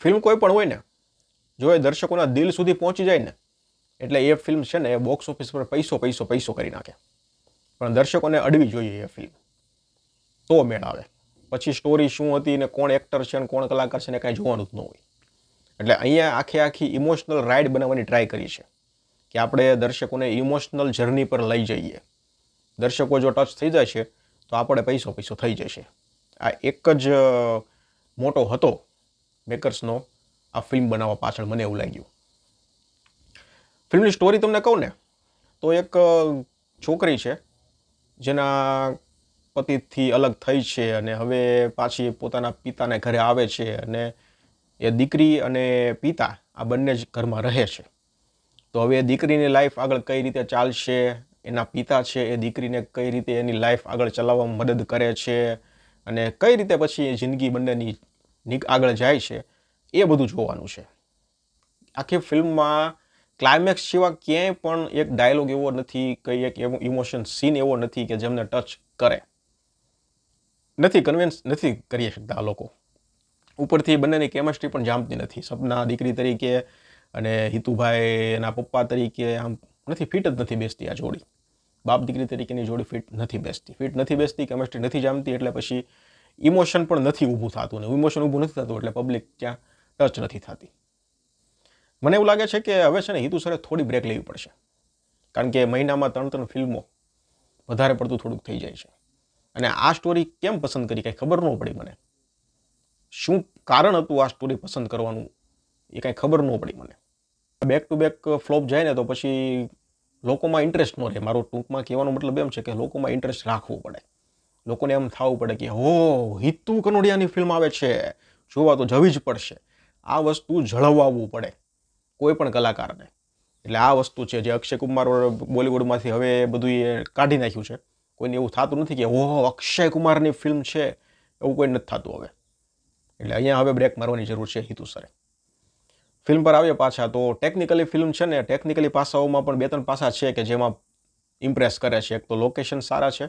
Film કોઈ પણ હોય ને, જો એ દર્શકોના દિલ સુધી પહોંચી જાય ને, એટલે એ ફિલ્મ છે ને એ બોક્સ ઓફિસ પર પૈસો પૈસો પૈસો કરી નાખે. પણ દર્શકોને અડવી જોઈએ એ ફિલ્મ. તો મેળ આવે. પછી સ્ટોરી શું હતી ને કોણ એક્ટર છે ને કોણ કલાકાર છે ને કાંઈ જોવાનું જ ન હોય. એટલે અહીંયા આખે આખી ઇમોશનલ રાઇડ બનાવવાની ટ્રાય કરી છે. કે આપણે દર્શકોને ઇમોશનલ જર્ની પર લઈ જઈએ. દર્શકો જો ટચ થઈ જાય છે, તો આપણે પૈસો પૈસો થઈ જશે. આ એક જ મોટો હતો. મેકર્સનો આ ફિલ્મ બનાવવા પાછળ મને એવું લાગ્યું. ફિલ્મની સ્ટોરી તમને કહું ને, તો એક છોકરી છે, જેના પતિથી અલગ થઈ છે અને હવે પાછી પોતાના પિતાને ઘરે આવે છે અને એ દીકરી અને પિતા આ બંને જ ઘરમાં રહે છે. તો હવે એ દીકરીની લાઈફ આગળ કઈ રીતે ચાલશે, એના પિતા છે એ દીકરીને કઈ રીતે એની લાઈફ આગળ ચલાવવામાં મદદ કરે છે અને કઈ રીતે પછી એ જિંદગી બંનેની આગળ જાય છે, એ બધું જોવાનું છે. આખી ફિલ્મમાં ક્લાઇમેક્સ સિવાય ક્યાંય પણ એક ડાયલોગ એવો નથી, કંઈ એક એવો ઇમોશન સીન એવો નથી કે જેમને ટચ કરે. નથી કન્વિન્સ નથી કરી શકતા આ લોકો. ઉપરથી બંનેની કેમેસ્ટ્રી પણ જામતી નથી. સપના દીકરી તરીકે અને હિતુભાઈ એના પપ્પા તરીકે આમ નથી ફિટ જ નથી બેસતી આ જોડી. બાપ દીકરી તરીકેની જોડી ફિટ નથી બેસતી. ફિટ નથી બેસતી કેમેસ્ટ્રી નથી જામતી, એટલે પછી ઇમોશન પણ નથી ઊભું થતું ને ઇમોશન ઊભું નથી થતું એટલે પબ્લિક ત્યાં ટચ નથી થતી. મને એવું લાગે છે કે હવે છે ને હિતુ સરે થોડી બ્રેક લેવી પડશે. કારણ કે મહિનામાં ત્રણ ત્રણ ફિલ્મો વધારે પડતું થોડુંક થઈ જાય છે. અને આ સ્ટોરી કેમ પસંદ કરી કાંઈ ખબર ન પડી મને. શું કારણ હતું આ સ્ટોરી પસંદ કરવાનું? એ કાંઈ ખબર ન પડી મને. બેક ટુ બેક ફ્લોપ જાય ને તો પછી લોકોમાં ઇન્ટરેસ્ટ ન રહે. મારો ટૂંકમાં કહેવાનો મતલબ એમ છે કે લોકોમાં ઇન્ટરેસ્ટ રાખવો પડે. લોકોને એમ થવું પડે કે, હો હિતુ કનોડિયાની ફિલ્મ આવે છે. જોવા તો જવી જ પડશે. આ વસ્તુ જળવાવવું પડે કોઈ પણ કલાકારને. એટલે આ વસ્તુ છે જે અક્ષય કુમાર બોલિવૂડમાંથી હવે બધું એ કાઢી નાખ્યું છે. કોઈને એવું થતું નથી કે, ઓહો, અક્ષય કુમારની ફિલ્મ છે. એવું કોઈ નથી થતું હવે. એટલે અહીંયા હવે બ્રેક મારવાની જરૂર છે હિતુ સરે. ફિલ્મ પર આવીએ પાછા તો ટેકનિકલી ફિલ્મ છે ને ટેકનિકલી પાસાઓમાં પણ બે ત્રણ પાસા છે કે જેમાં ઇમ્પ્રેસ કરે છે. એક તો લોકેશન સારા છે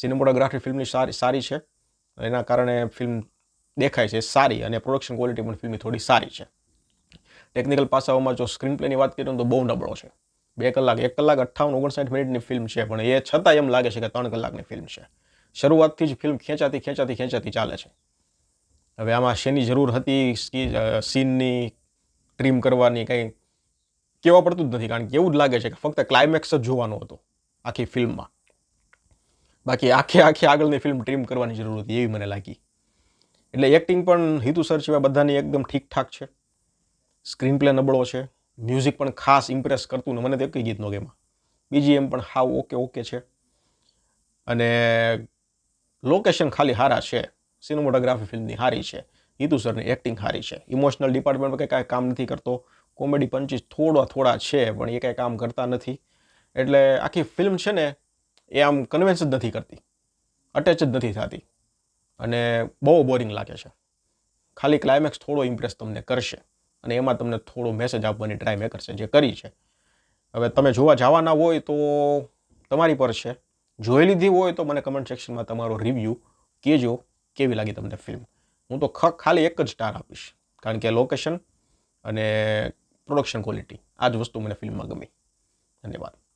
સિનેમોટોગ્રાફી ફિલ્મની સારી સારી છે. એના કારણે ફિલ્મ દેખાય છે, સારી અને પ્રોડક્શન ક્વોલિટી પણ ફિલ્મની થોડી સારી છે. ટેકનિકલ પાસાઓમાં જો સ્ક્રીન પ્લેની વાત કરીએ તો બહુ નબળો છે. બે કલાક, એક કલાક અઠ્ઠાવન, ઓગણસાઠ મિનિટની ફિલ્મ છે, પણ એ છતાં એમ લાગે છે કે ત્રણ કલાકની ફિલ્મ છે. શરૂઆતથી જ ફિલ્મ ખેંચાતી ખેંચાતી ખેંચાતી ચાલે છે. હવે આમાં શેની જરૂર હતી સીનની ટ્રીમ કરવાની કંઈ કહેવા પડતું જ નથી, કારણ કે એવું જ લાગે છે કે ફક્ત ક્લાઇમેક્સ જ જોવાનું હતો આખી ફિલ્મમાં બાકી આખે આખી આગળની ફિલ્મ ટ્રીમ કરવાની જરૂર હતી એવી મને લાગી. એટલે એક્ટિંગ પણ હિતુ સર સિવાય બધાની એકદમ ઠીકઠાક છે. સ્ક્રીન પ્લે નબળો છે. મ્યુઝિક પણ ખાસ ઇમ્પ્રેસ કરતું ને મને તો એક ગીત નો ગેમાં. બીજી એમ પણ હાવ ઓકે ઓકે છે. અને લોકેશન ખાલી હારા છે. સિનેમોટોગ્રાફી ફિલ્મની હારી છે. હિતુ સરની એક્ટિંગ હારી છે. ઇમોશનલ ડિપાર્ટમેન્ટ કંઈ કાંઈ કામ નથી કરતો. કોમેડી પંચીસ થોડા થોડા છે, પણ એ કાંઈ કામ કરતા નથી. એટલે આખી ફિલ્મ છે ને એ આમ કન્વિન્સ જ નથી કરતી. અટેચ જ નથી થતી. અને બહુ બોરિંગ લાગે છે. ખાલી ક્લાઇમેક્સ થોડો ઇમ્પ્રેસ તમને કરશે. અને એમાં તમને થોડો મેસેજ આપવાની ટ્રાય મેં કરશે જે કરી છે. હવે તમે જોવા જવાના હોય તો તમારી પર છે. જોઈ લીધી હોય તો મને કમેન્ટ સેક્શનમાં તમારો રિવ્યૂ કહેજો, કેવી લાગી તમને ફિલ્મ હું તો ખાલી એક જ સ્ટાર આપીશ. કારણ કે લોકેશન અને પ્રોડક્શન ક્વોલિટી આ જ વસ્તુ મને ફિલ્મમાં ગમી. ધન્યવાદ.